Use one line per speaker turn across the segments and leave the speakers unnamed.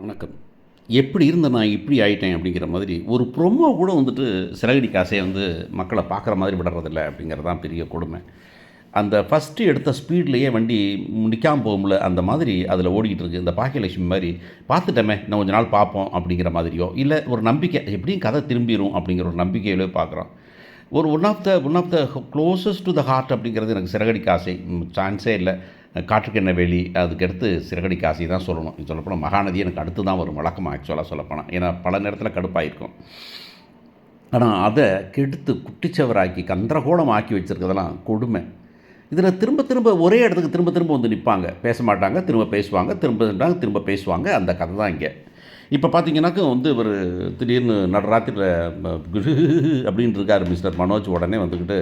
வணக்கம். எப்படி இருந்த நான் இப்படி ஆகிட்டேன் அப்படிங்கிற மாதிரி ஒரு ப்ரொமோ கூட வந்துட்டு சிறகடி காசையை வந்து மக்களை பார்க்குற மாதிரி விடுறதில்ல அப்படிங்கிறது தான் பெரிய கொடுமை. அந்த ஃபஸ்ட்டு எடுத்த ஸ்பீட்லேயே வண்டி நிற்காம போகும்ல அந்த மாதிரி அதில் ஓடிக்கிட்டு இருக்கு. இந்த பாக்கியலட்சுமி மாதிரி பார்த்துட்டோமே இன்னும் கொஞ்ச நாள் பார்ப்போம் அப்படிங்கிற மாதிரியோ இல்லை ஒரு நம்பிக்கை எப்படியும் கதை திரும்பிடும் அப்படிங்கிற ஒரு நம்பிக்கையிலே பார்க்குறோம். ஒரு one of the one of the closest to the heart அப்படிங்கிறது எனக்கு சிறகடிக்க ஆசை. சான்ஸே இல்லை. காற்றுக்கு என்ன வெளி அதுக்கடுத்து சிறகடி காசி தான் சொல்லணும். சொல்லப்போனால் மகாநதி எனக்கு அடுத்து தான் வரும். வழக்கமாக ஆக்சுவலாக சொல்லப்போனால் ஏன்னா பல நேரத்தில் கடுப்பாயிருக்கும். ஆனால் அதை கெடுத்து குட்டிச்சவராக்கி கந்தரகோலம் ஆக்கி வச்சுருக்கிறதெல்லாம் கொடுமை. இதில் திரும்ப திரும்ப ஒரே இடத்துக்கு திரும்ப திரும்ப வந்து நிற்பாங்க பேச மாட்டாங்க திரும்ப பேசுவாங்க திரும்ப திரும்ப பேசுவாங்க. அந்த கதை தான் இங்கே. இப்போ பார்த்தீங்கன்னாக்க வந்து இவர் திடீர்னு நடராத்திரியில் அப்படின்னு இருக்கார் மிஸ்டர் மனோஜ். உடனே வந்துக்கிட்டு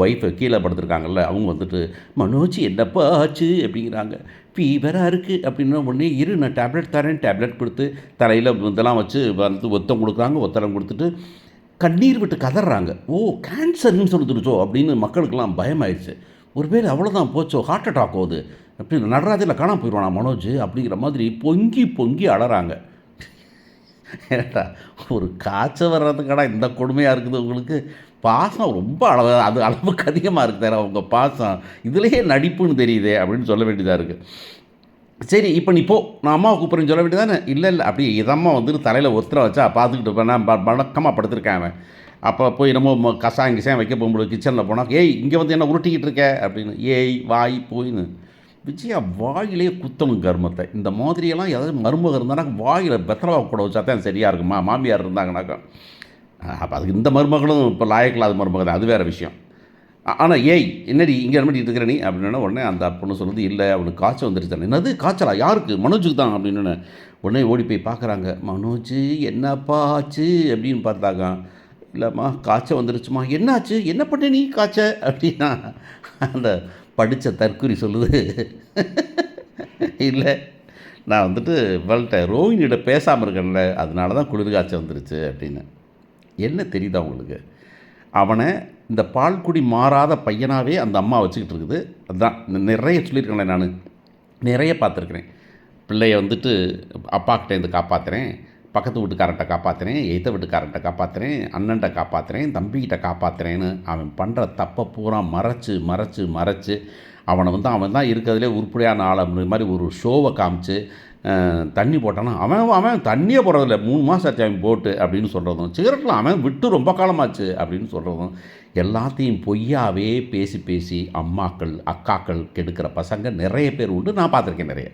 ஒய்ஃபை கீழே படுத்துருக்காங்கல்ல அவங்க வந்துட்டு மனோஜ் என்னப்பா ஆச்சு? அப்படிங்கிறாங்க. ஃபீவராக இருக்குது அப்படின்னா உடனே இரு நான் டேப்லெட் தரேன். டேப்லெட் கொடுத்து தலையில் இதெல்லாம் வச்சு வந்து ஒத்தம் கொடுக்குறாங்க. ஒத்தரம் கொடுத்துட்டு கண்ணீர் விட்டு கதறாங்க. ஓ கேன்சர்னு சொல்லிட்டுருச்சோ அப்படின்னு மக்களுக்கெல்லாம் பயமாயிடுச்சு ஒருவேளை அவ்வளோதான் போச்சோ? ஹார்ட் அட்டாக் ஆகுது. அப்படி நடராஜில் காணாமல் போயிடுவானா மனோஜ்? அப்படிங்கிற மாதிரி பொங்கி பொங்கி அழறாங்க ஏட்டா ஒரு காய்ச்சல் வர்றதுக்கடா இந்த கொடுமையாக இருக்குது உங்களுக்கு? பாசம் ரொம்ப அளவு அது அளவுக்கு அதிகமாக இருக்குது தர உங்கள் பாசம். இதுலேயே நடிப்புன்னு தெரியுதே அப்படின்னு சொல்ல வேண்டியதாக இருக்குது சரி இப்போ நீ போ. நான் அம்மாவை கூப்பிட்றேன்னு சொல்ல வேண்டியதானே? இல்லை இல்லை. அப்படி இதம்மா வந்துட்டு தலையில் ஒருத்தரை வச்சா பார்த்துக்கிட்டு இருப்பேன். நான் ப- வழக்கமாக படுத்திருக்கேன் அவன். அப்போ போய் நம்ம கசாயம் கிசாயம் வைக்க போகும்போது கிச்சனில் போனால் ஏய் இங்கே வந்து என்ன உருட்டிக்கிட்டு இருக்க? அப்படின்னு. ஏய் வாய் போயின்னு. விஜயா வாயிலே குத்தணும் கர்மத்தை. இந்த மாதிரியெல்லாம் ஏதாவது மருமகம் இருந்தானா வாயில் பெத்தலவா கூட வச்சா தான் சரியாக இருக்குமா? மாமியார் இருந்தாங்கனாக்கா. அப்போ அதுக்கு இந்த மருமகளும் இப்போ லாயக்கில்லாத மருமகள் தான். அது வேறு விஷயம். ஆனால் ஏய் என்னடி இங்கே என்ன இருக்கிற நீ? அப்படின்னா உடனே அந்த பொண்ணு சொல்லுது இல்லை அவனுக்கு காய்ச்சல் வந்துருச்சு. என்னது? காய்ச்சலா? யாருக்கு? மனோஜுக்கு தான் அப்படின்னு உடனே ஓடி போய் பார்க்குறாங்க மனோஜ் என்னப்பா ஆச்சு? அப்படின்னு பார்த்தாங்க இல்லைம்மா காய்ச்சல் வந்துருச்சுமா. என்னாச்சு? என்ன பண்ண நீ காய்ச்ச அப்படின்னா அந்த படித்த தற்குறி சொல்லுது. இல்லை நான் வந்துட்டு இவள்கிட்ட ரோஹினியிட பேசாமல் இருக்கேன்ல அதனால தான் குளிர்காய்ச்சல் வந்துருச்சு அப்படின்னு. என்ன தெரியுதா உங்களுக்கு? அவனை இந்த பால்குடி மாறாத பையனாகவே அந்த அம்மா வச்சுக்கிட்டு இருக்குது. அதுதான் நிறைய சொல்லியிருக்கேன்ல நான். நிறைய பார்த்துருக்குறேன். பிள்ளைய வந்துட்டு அப்பாக்கிட்டேருந்து காப்பாற்றுறேன் பக்கத்து வீட்டுக்காரன்ட்ட காப்பாற்றுறேன் எய்த்த வீட்டுக்காரன்ட்ட காப்பாற்றுறேன் அண்ணன்ட்ட காப்பாற்றுறேன் தம்பிக்கிட்ட காப்பாற்றுறேன்னு அவன் பண்ணுற தப்பை பூரா மறைச்சு மறைச்சு மறைச்சு அவனை வந்து அவன் தான் இருக்கிறதுலே உருப்படியான ஆள் அப்படின்ற மாதிரி ஒரு ஷோவை காமிச்சு தண்ணி போட்டானா அவன் அவன் தண்ணியே போடுறதில்ல மூணு மாதம் ஆச்சு அவன் போட்டு அப்படின்னு சொல்கிறதும் சிகரெட்டில் அவன் விட்டு ரொம்ப காலமாச்சு அப்படின்னு சொல்கிறதும் எல்லாத்தையும் பொய்யாவே பேசி பேசி அம்மாக்கள் அக்காக்கள் கெடுக்கிற பசங்க நிறைய பேர் உண்டு. நான் பார்த்துருக்கேன் நிறைய.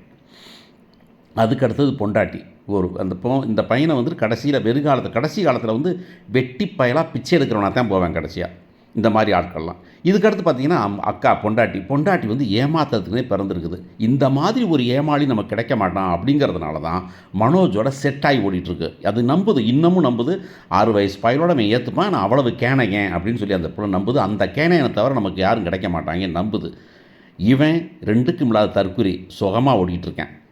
அதுக்கு அடுத்தது பொண்டாட்டி. ஒரு அந்த பொ இந்த பையனை வந்து கடைசியில் வெறுங்காலத்தில் கடைசி காலத்தில் வந்து வெட்டி பயலாக பிச்சை எடுக்கிறவனா தான் போவேன் கடைசியாக இந்த மாதிரி ஆட்கள்லாம். இதுக்கு அடுத்து பார்த்தீங்கன்னா அம்- அக்கா பொண்டாட்டி. பொண்டாட்டி வந்து ஏமாத்துறதுக்குனே பிறந்திருக்குது. இந்த மாதிரி ஒரு ஏமாளி நமக்கு கிடைக்க மாட்டான் அப்படிங்கிறதுனால தான் மனோஜோட செட் ஆகி ஓடிட்டுருக்கு. அது நம்புது இன்னமும் நம்புது. ஆறு வயசு பயலோட அவன் ஏற்றுப்பான் நான் அவ்வளவு கேனையன் அப்படின்னு சொல்லி அந்த பிள்ளை நம்புது. அந்த கேனையனை தவிர நமக்கு யாரும் கிடைக்க மாட்டாங்க நம்புது. இவன் ரெண்டுக்கும் இல்லாத தற்குறி சுகமாக ஓடிட்டுருக்கேன்.